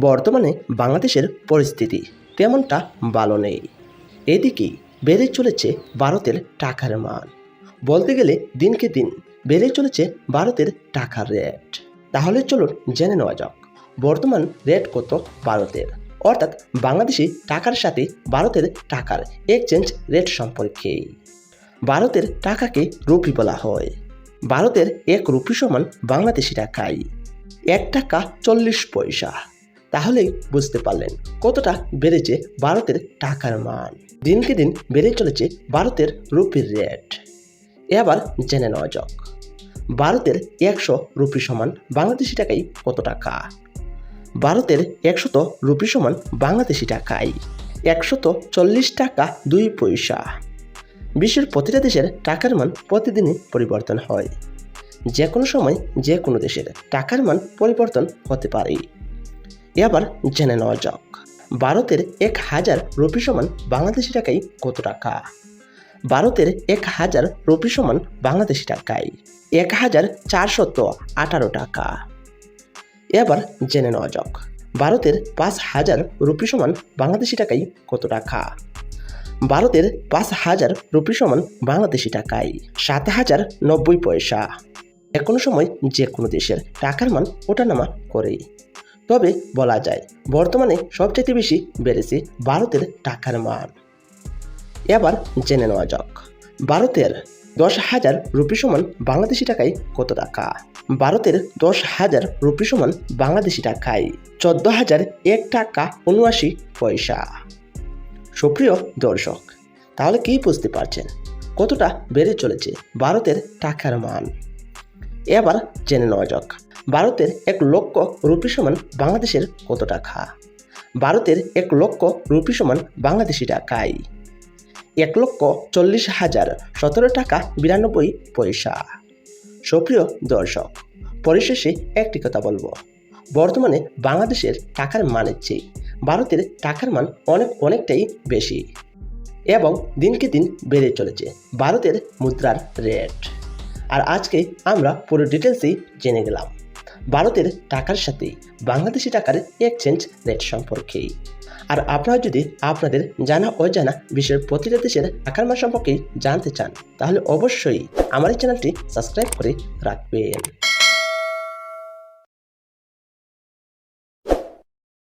বর্তমানে বাংলাদেশের পরিস্থিতি তেমনটা ভালো নেই। এদিকেই বেড়ে চলেছে ভারতের টাকার মান। বলতে গেলে দিনকে দিন বেড়ে চলেছে ভারতের টাকার রেট। তাহলে চলুন জেনে নেওয়া যাক, বর্তমান রেট কত ভারতের? অর্থাৎ বাংলাদেশি টাকার সাথে ভারতের টাকার এক্সচেঞ্জ রেট সম্পর্কে। ভারতের টাকাকে রুপি বলা হয়। ভারতের এক রুপি সমান বাংলাদেশি টাকায় এক টাকা চল্লিশ পয়সা। তাহলেই বুঝতে পারলেন কতটা বেড়েছে ভারতের টাকার মান। দিনকে দিন বেড়ে চলেছে ভারতের রুপির রেট। এবার জেনে নেওয়া যাক, ভারতের একশো রুপি সমান বাংলাদেশি টাকাই কত টাকা? ভারতের একশত রুপি সমান বাংলাদেশি টাকায় একশত চল্লিশ টাকা দুই পয়সা। বিশ্বের প্রতিটা দেশের টাকার মান প্রতিদিনই পরিবর্তন হয়। যে কোনো সময় যে কোনো দেশের টাকার মান পরিবর্তন হতে পারে। এবার জেনে নেওয়া যাক। ভারতের এক হাজার রুপি সমান বাংলাদেশি টাকায় কত টাকা? ভারতের এক হাজার রুপি সমান বাংলাদেশি টাকায় এক হাজার চারশত আঠারো টাকা। এবার জেনে নেওয়া যাক, ভারতের পাঁচ হাজার রুপি সমান বাংলাদেশি টাকায় কত টাকা? ভারতের পাঁচ হাজার রুপি সমান বাংলাদেশি টাকায় সাত হাজার নব্বই পয়সা। কোনো সময় যে কোনো দেশের টাকার মান ওঠানামা করেই তবে বলা যায়, বর্তমানে সবচেয়ে বেশি বেড়েছে ভারতের টাকার মান। এবার জেনে নেওয়া যাক, ভারতের দশ হাজার রুপি সমান বাংলাদেশি টাকায় কত টাকা? ভারতের দশ হাজার রুপি সমান বাংলাদেশি টাকায় চোদ্দ হাজার এক টাকা উনআশি পয়সা। সুপ্রিয় দর্শক, তাহলে কি বুঝতে পারছেন? কতটা বেড়ে চলেছে ভারতের টাকার মান? এবার জেনে নেওয়া যাক ভারতের এক লক্ষ রুপি সমান বাংলাদেশের কত টাকা? ভারতের এক লক্ষ রুপি সমান বাংলাদেশি টাকায় এক লক্ষ চল্লিশ হাজার সতেরো টাকা বিরানব্বই পয়সা। সুপ্রিয় দর্শক, পরিশেষে একটি কথা বলব। বর্তমানে বাংলাদেশের টাকার মানের চেয়ে ভারতের টাকার মান অনেক অনেকটাই বেশি এবং দিনকে দিন বেড়ে চলেছে ভারতের মুদ্রার রেট। আর আজকে আমরা পুরো ডিটেলসেই জেনে গেলাম। ভারতের টাকার সাথে বাংলাদেশি টাকার এক্সচেঞ্জ রেট সম্পর্কে। আর আপনারা যদি আপনাদের জানা অজানা বিশ্বের প্রতিটা দেশের টাকার মান সম্পর্কে জানতে চান, তাহলে অবশ্যই আমার এই চ্যানেলটি সাবস্ক্রাইব করে রাখবেন।